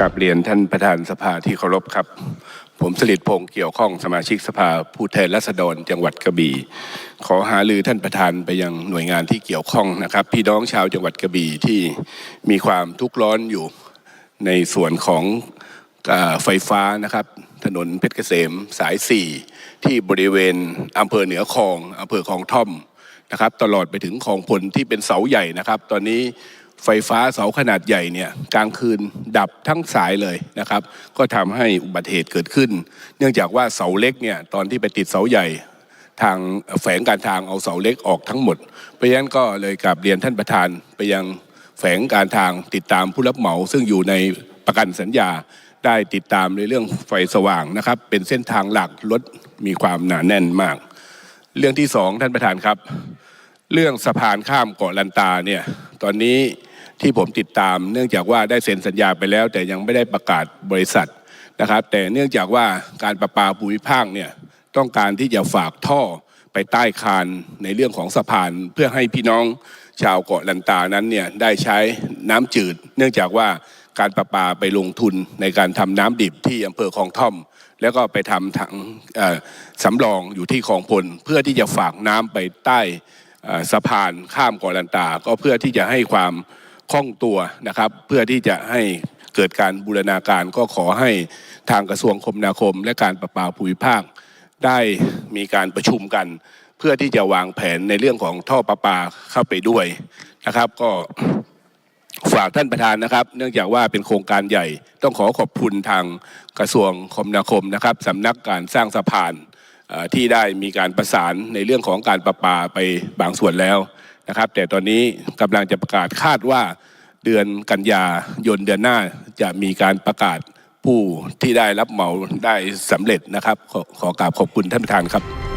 กับเรียนท่านประธานสภาที่เคารพครับ ผมสลิดพงษ์เกี่ยวข้องสมาชิกสภาผู้แทนราษฎรจังหวัดกระบี่ขอหาลือท่านประธานไปยังหน่วยงานที่เกี่ยวข้องนะครับ พี่น้องชาวจังหวัดกระบี่ที่มีความทุกข์ร้อนอยู่ในส่วนของอไฟฟ้านะครับ ถนนเพชรเกษมสาย 4 ที่บริเวณอำเภอเหนือคลองอำเภอคลองท่อมนะครับ ตลอดไปถึงคลองพลที่เป็นเสาใหญ่นะครับ ตอนนี้ ไฟฟ้าเสาขนาดใหญ่เนี่ยกลางคืนดับทั้งสายเลยนะครับ ก็ทำให้อุบัติเหตุเกิดขึ้น เนื่องจากว่าเสาเล็กเนี่ยตอนที่ไปติดเสาใหญ่ทางแฝงการทางเอาเสาเล็กออกทั้งหมด เพราะฉะนั้นก็เลยกราบเรียนท่านประธานไปยังแฝงการทางติดตามผู้รับเหมาซึ่งอยู่ในประกันสัญญาได้ติดตามในเรื่องไฟสว่างนะครับ เป็นเส้นทางหลักรถมีความหนาแน่นมาก เรื่องที่สองท่านประธานครับ เรื่องสะพานข้ามเกาะลันตาเนี่ยตอนนี้ ที่ผมติดตาม เนื่องจากว่าได้เซ็นสัญญาไปแล้ว แต่ยังไม่ได้ประกาศบริษัทนะครับ แต่เนื่องจากว่าการประปาภูมิภาคเนี่ยต้องการที่จะฝากท่อไปใต้คานในเรื่องของสะพานเพื่อให้พี่น้องชาวเกาะลันตานั้นเนี่ยได้ใช้น้ำจืด เนื่องจากว่าการประปาไปลงทุนในการทำน้ำดิบที่อำเภอคลองท่อม แล้วก็ไปทำถังสำรองอยู่ที่คลองพล เพื่อที่จะฝากน้ำไปใต้สะพานข้ามเกาะลันตา ก็เพื่อที่จะให้ความ คล่องตัวนะครับ เพื่อที่จะให้เกิดการบูรณาการก็ขอให้ทางกระทรวงคมนาคม และการประปาภูมิภาค ได้มีการประชุมกัน เพื่อที่จะวางแผนในเรื่องของท่อประปาเข้าไปด้วยนะครับ ก็ฝากท่านประธานนะครับ เนื่องจากว่าเป็นโครงการใหญ่ ต้องขอขอบคุณทางกระทรวงคมนาคมนะครับสำนักการสร้างสะพานที่ได้มีการประสานในเรื่องของการประปาไปบางส่วนแล้ว นะครับ แต่ตอนนี้กำลังจะประกาศคาดว่าเดือนกันยายนเดือนหน้าจะมีการประกาศผู้ที่ได้รับเหมาได้สำเร็จนะครับ ขอขอกราบขอบคุณท่านประธานครับ